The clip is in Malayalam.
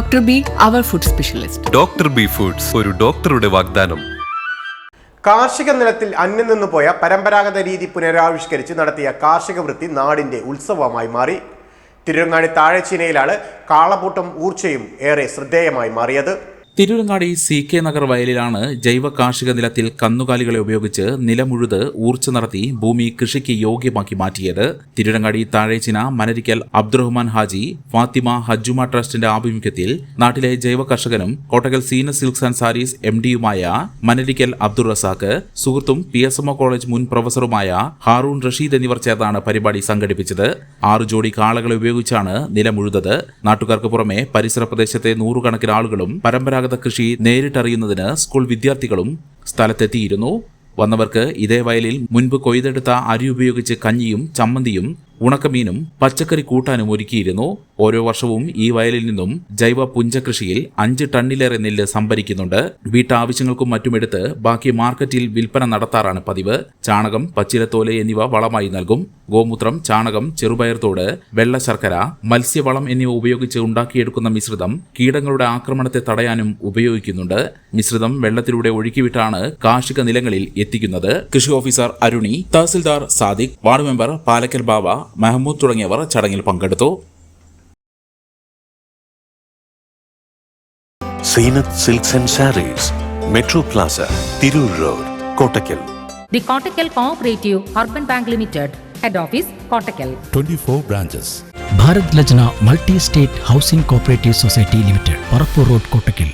Dr. ബി അവർ food specialist doctor B foods ഒരു ഡോക്ടറുടെ വാഗ്ദാനം. കാർഷിക നിലത്തിൽ അന്യം നിന്ന് പോയ പരമ്പരാഗത രീതി പുനരാവിഷ്കരിച്ച് നടത്തിയ കാർഷിക വൃത്തി നാടിന്റെ ഉത്സവമായി മാറി. തിരുവങ്ങാടി താഴെച്ചീനയിലാണ് കാളപൂട്ടും ഊർച്ചയും ഏറെ ശ്രദ്ധേയമായി മാറിയത്. തിരൂരങ്ങാടി സി കെ നഗർ വയലിലാണ് ജൈവ കാർഷിക നിലത്തിൽ കന്നുകാലികളെ ഉപയോഗിച്ച് നിലമുഴുത് ഊർച്ച നടത്തി ഭൂമി കൃഷിക്ക് യോഗ്യമാക്കി മാറ്റിയത്. തിരൂരങ്ങാടി താഴേച്ചിന മനരിക്കൽ അബ്ദുറഹ്മാൻ ഹാജി ഫാത്തിമ ഹജ്ജുമ ട്രസ്റ്റിന്റെ ആഭിമുഖ്യത്തിൽ നാട്ടിലെ ജൈവ കർഷകനും Kottakkal Seena silks and sarees M ഡിയുമായ Manarikkal Abdul Razak സുഹൃത്തും പി എസ് എം കോളേജ് മുൻ പ്രൊഫസറുമായ ഹാറൂൺ റഷീദ് എന്നിവർ ചേർന്നാണ് പരിപാടി സംഘടിപ്പിച്ചത്. ആറു ജോഡി കാളകളെ ഉപയോഗിച്ചാണ് നിലമുഴുതത്. നാട്ടുകാർക്ക് പുറമെ പരിസര പ്രദേശത്തെ നൂറുകണക്കിന് ആളുകളും പരമ്പരാഗത കൃഷി നേരിട്ടറിയുന്നതിന് സ്കൂൾ വിദ്യാർത്ഥികളും സ്ഥലത്തെത്തിയിരുന്നു. വന്നവർക്ക് ഇതേ വയലിൽ മുൻപ് കൊയ്തെടുത്ത അരി ഉപയോഗിച്ച് കഞ്ഞിയും ചമ്മന്തിയും ഉണക്കമീനും പച്ചക്കറി കൂട്ടാനും ഒരുക്കിയിരുന്നു. ഓരോ വർഷവും ഈ വയലിൽ നിന്നും ജൈവ പുഞ്ചകൃഷിയിൽ അഞ്ച് ടണ്ണിലേറെ നെല്ല് സംഭരിക്കുന്നുണ്ട്. വീട്ടാവശ്യങ്ങൾക്കും മറ്റുമെടുത്ത് ബാക്കി മാർക്കറ്റിൽ വിൽപ്പന നടത്താറാണ് പതിവ്. ചാണകം പച്ചിലത്തോൽ എന്നിവ വളമായി നൽകും. ഗോമൂത്രം ചാണകം ചെറുപയർത്തോട് വെള്ള ശർക്കര മത്സ്യവളം എന്നിവ ഉപയോഗിച്ച് ഉണ്ടാക്കിയെടുക്കുന്ന മിശ്രിതം കീടങ്ങളുടെ ആക്രമണത്തെ തടയാനും ഉപയോഗിക്കുന്നുണ്ട്. മിശ്രിതം വെള്ളത്തിലൂടെ ഒഴുക്കിവിട്ടാണ് കാർഷിക നിലങ്ങളിൽ എത്തിക്കുന്നത്. കൃഷി officer Aruni tahsildar Sadiq ward member Palakkal Baba Mehmood തുടങ്ങിയവർ ചടങ്ങിൽ പങ്കെടുത്തു. Seenath silks and sarees metro plaza Tirur road Kottakkal The cooperative urban bank limited head office Office, twenty 24 branches. Bharat Lajna multi state housing cooperative society limited Parappur road Kottakkal